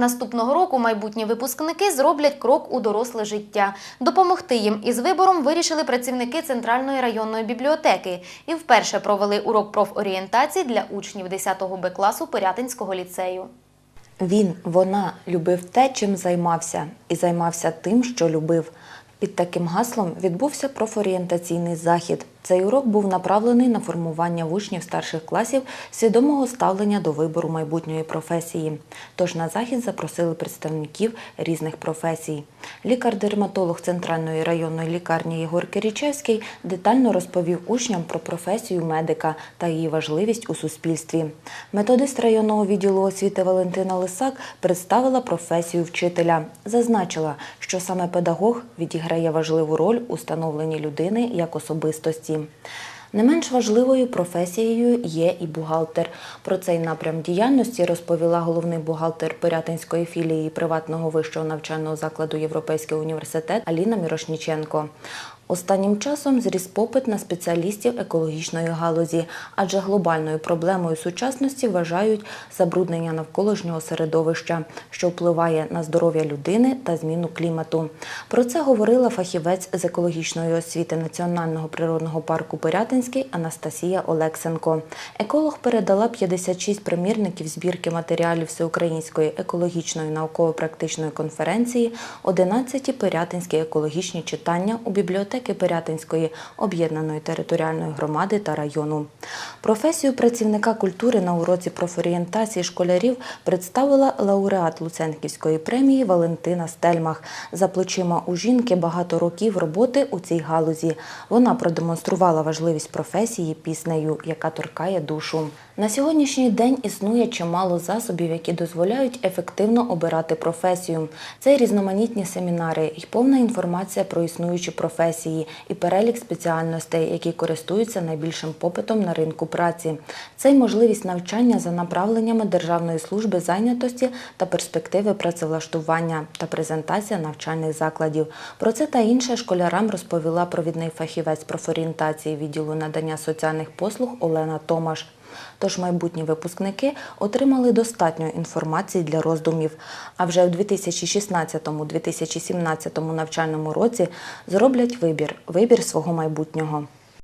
Наступного року майбутні випускники зроблять крок у доросле життя. Допомогти їм із вибором вирішили працівники Центральної районної бібліотеки і вперше провели урок профорієнтації для учнів 10 Б класу Пирятинського ліцею. Він, вона любив те, чим займався, і займався тим, що любив. Під таким гаслом відбувся профорієнтаційний захід. Цей урок був направлений на формування в учнів старших класів свідомого ставлення до вибору майбутньої професії. Тож на захід запросили представників різних професій. Лікар-дерматолог Центральної районної лікарні Єгор Кирічевський детально розповів учням про професію медика та її важливість у суспільстві. Методист районного відділу освіти Валентина Лисак представила професію вчителя. Зазначила, що саме педагог відіграє важливу роль у становленні людини як особистості. Не менш важливою професією є і бухгалтер. Про цей напрям діяльності розповіла головний бухгалтер Пирятинської філії приватного вищого навчального закладу Європейський університет Аліна Мірошніченко. Останнім часом зріс попит на спеціалістів екологічної галузі, адже глобальною проблемою сучасності вважають забруднення навколишнього середовища, що впливає на здоров'я людини та зміну клімату. Про це говорила фахівець з екологічної освіти Національного природного парку Пирятинський Анастасія Олексенко. Еколог передала 56 примірників збірки матеріалів Всеукраїнської екологічної науково-практичної конференції 11 Пирятинські екологічні читання у бібліотеки Пирятинської об'єднаної територіальної громади та району. Професію працівника культури на уроці профорієнтації школярів представила лауреат Луценківської премії Валентина Стельмах. За плечима у жінки багато років роботи у цій галузі. Вона продемонструвала важливість професії піснею, яка торкає душу. На сьогоднішній день існує чимало засобів, які дозволяють ефективно обирати професію. Це різноманітні семінари, і повна інформація про існуючі професії, і перелік спеціальностей, які користуються найбільшим попитом на ринку праці. Це й можливість навчання за направленнями Державної служби зайнятості та перспективи працевлаштування та презентація навчальних закладів. Про це та інше школярам розповіла провідний фахівець профорієнтації відділу надання соціальних послуг Олена Томаш. Тож майбутні випускники отримали достатньо інформації для роздумів. А вже у 2016-2017 навчальному році зроблять вибір вибір свого майбутнього.